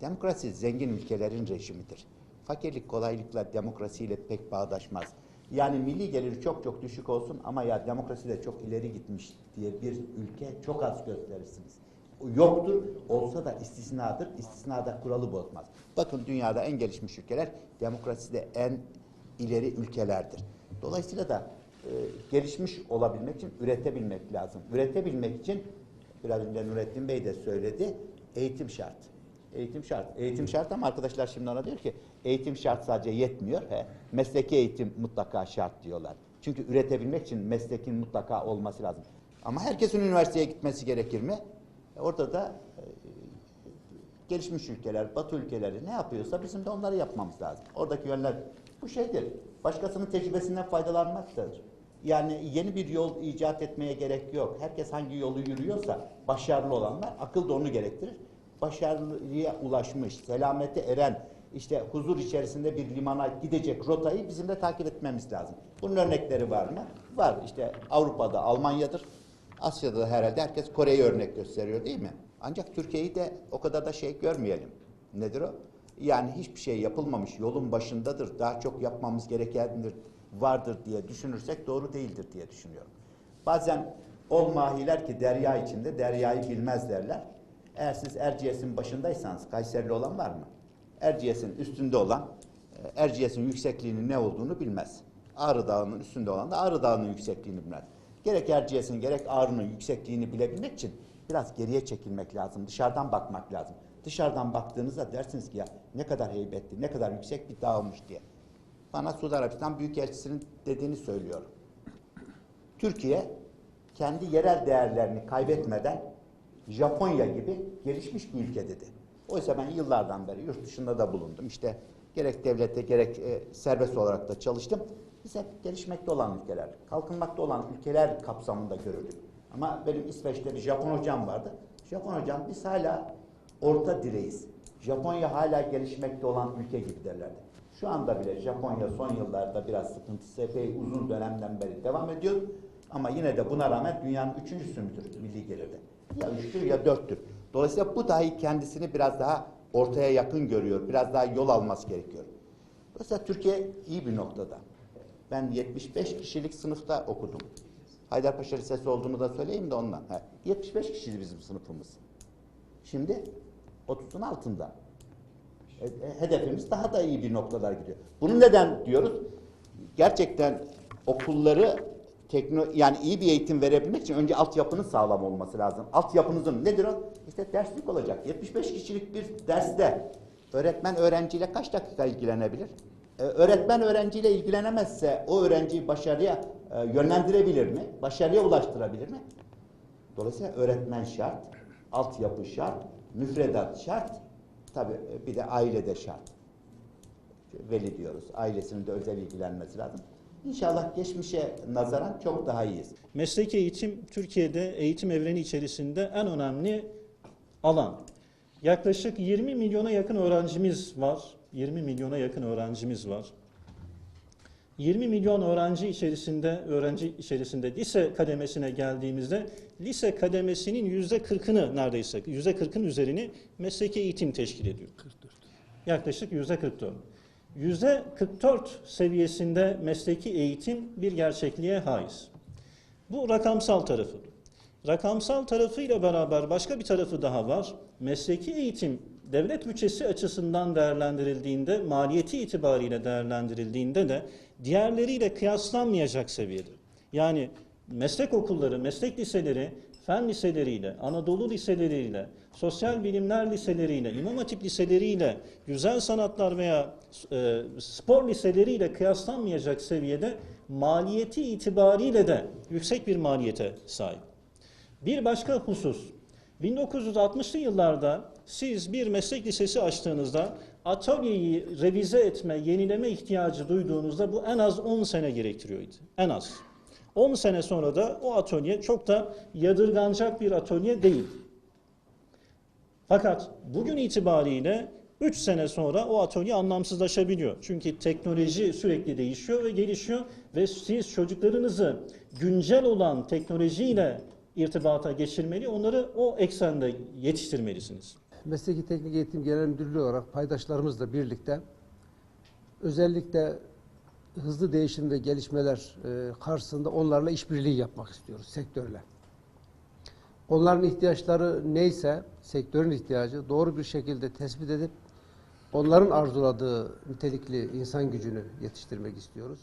Demokrasi zengin ülkelerin rejimidir. Fakirlik kolaylıkla demokrasiyle pek bağdaşmaz. Yani milli geliri çok çok düşük olsun ama ya demokrasi de çok ileri gitmiş diye bir ülke çok az gösterirsiniz. Yoktur, olsa da istisnadır. İstisnada kuralı bozmaz. Bakın dünyada en gelişmiş ülkeler demokraside en ileri ülkelerdir. Dolayısıyla da e, gelişmiş olabilmek için üretebilmek lazım. Üretebilmek için biraz önce Nurettin Bey de söyledi, eğitim şart. Eğitim şart. Eğitim şart ama arkadaşlar şimdi ona diyor ki eğitim şart sadece yetmiyor. He, mesleki eğitim mutlaka şart diyorlar. Çünkü üretebilmek için meslekin mutlaka olması lazım. Ama herkesin üniversiteye gitmesi gerekir mi? E, Orada da e, gelişmiş ülkeler, batı ülkeleri ne yapıyorsa bizim de onları yapmamız lazım. Oradaki yönler bu şeydir. Başkasının tecrübesinden faydalanmaktır. Yani yeni bir yol icat etmeye gerek yok. Herkes hangi yolu yürüyorsa başarılı olanlar akıl da onu gerektirir. Başarıya ulaşmış, selamete eren, işte huzur içerisinde bir limana gidecek rotayı bizim de takip etmemiz lazım. Bunun örnekleri var mı? Var. İşte Avrupa'da Almanya'dır. Asya'da da herhalde herkes Kore'yi örnek gösteriyor değil mi? Ancak Türkiye'yi de o kadar da şey görmeyelim. Nedir o? Yani hiçbir şey yapılmamış, yolun başındadır, daha çok yapmamız gerekendir, vardır diye düşünürsek doğru değildir diye düşünüyorum. Bazen ol mahiler ki derya içinde deryayı bilmez derler. Eğer siz Erciyes'in başındaysanız, Kayserili olan var mı? Erciyes'in üstünde olan, e, Erciyes'in yüksekliğinin ne olduğunu bilmez. Ağrı Dağı'nın üstünde olan da Ağrı Dağı'nın yüksekliğini bilmez. Gerek Erciyes'in gerek Ağrı'nın yüksekliğini bilebilmek için biraz geriye çekilmek lazım, dışarıdan bakmak lazım. Dışarıdan baktığınızda dersiniz ki ya ne kadar heybetli, ne kadar yüksek bir dağılmış diye. Bana Suudi Arabistan Büyükelçisi'nin dediğini söylüyorum. Türkiye kendi yerel değerlerini kaybetmeden Japonya gibi gelişmiş bir ülke dedi. Oysa ben yıllardan beri yurt dışında da bulundum. İşte gerek devlette gerek e, serbest olarak da çalıştım. Biz hep gelişmekte olan ülkeler, kalkınmakta olan ülkeler kapsamında görüldük. Ama benim İsveç'te bir Japon hocam vardı. Japon hocam biz hala orta direğiz. Japonya hala gelişmekte olan ülke gibi derlerdi. Şu anda bile Japonya son yıllarda biraz sıkıntısı epey uzun dönemden beri devam ediyor. Ama yine de buna rağmen dünyanın üçüncüsü müdür milli gelirde? Ya üçtür ya dörttür. Dolayısıyla bu dahi kendisini biraz daha ortaya yakın görüyor. Biraz daha yol alması gerekiyor. Dolayısıyla Türkiye iyi bir noktada. Ben 75 kişilik sınıfta okudum. Haydarpaşa Lisesi olduğunu da söyleyeyim de ondan. He, 75 kişiydi bizim sınıfımız. Şimdi 30'un altında. E, e, hedefimiz daha da iyi bir noktalar gidiyor. Bunu neden diyoruz? Gerçekten okulları tekno yani iyi bir eğitim verebilmek için önce altyapının sağlam olması lazım. Altyapınızın nedir o? İşte derslik olacak. 75 kişilik bir derste öğretmen öğrenciyle kaç dakika ilgilenebilir? Ee, öğretmen öğrenciyle ilgilenemezse o öğrenciyi başarıya e, yönlendirebilir mi? Başarıya ulaştırabilir mi? Dolayısıyla öğretmen şart, altyapı şart, müfredat şart, tabi bir de aile de şart. Veli diyoruz, ailesinin de özel ilgilenmesi lazım. İnşallah geçmişe nazaran çok daha iyiyiz. Mesleki eğitim Türkiye'de eğitim evreni içerisinde en önemli alan. Yaklaşık 20 milyona yakın öğrencimiz var. 20 milyona yakın öğrencimiz var. 20 milyon öğrenci içerisinde öğrenci içerisinde lise kademesine geldiğimizde lise kademesinin yüzde 40'ını neredeyse yüzde 40'ın üzerini mesleki eğitim teşkil ediyor. 44. Yaklaşık yüzde 44. Yüzde 44 seviyesinde mesleki eğitim bir gerçekliğe haiz. Bu rakamsal tarafı. Rakamsal tarafıyla beraber başka bir tarafı daha var. Mesleki eğitim devlet bütçesi açısından değerlendirildiğinde, maliyeti itibariyle değerlendirildiğinde de diğerleriyle kıyaslanmayacak seviyede. Yani meslek okulları, meslek liseleri, fen liseleriyle, Anadolu liseleriyle, sosyal bilimler liseleriyle, İmam Hatip liseleriyle, güzel sanatlar veya e, spor liseleriyle kıyaslanmayacak seviyede maliyeti itibariyle de yüksek bir maliyete sahip. Bir başka husus, 1960'lı yıllarda siz bir meslek lisesi açtığınızda atölyeyi revize etme, yenileme ihtiyacı duyduğunuzda bu en az 10 sene gerektiriyordu. En az. 10 sene sonra da o atölye çok da yadırganacak bir atölye değil. Fakat bugün itibariyle 3 sene sonra o atölye anlamsızlaşabiliyor. Çünkü teknoloji sürekli değişiyor ve gelişiyor ve siz çocuklarınızı güncel olan teknolojiyle irtibata geçirmeli, onları o eksende yetiştirmelisiniz. Mesleki Teknik Eğitim Genel Müdürlüğü olarak paydaşlarımızla birlikte özellikle hızlı değişim ve gelişmeler e, karşısında onlarla işbirliği yapmak istiyoruz sektörle. Onların ihtiyaçları neyse, sektörün ihtiyacı doğru bir şekilde tespit edip onların arzuladığı nitelikli insan gücünü yetiştirmek istiyoruz.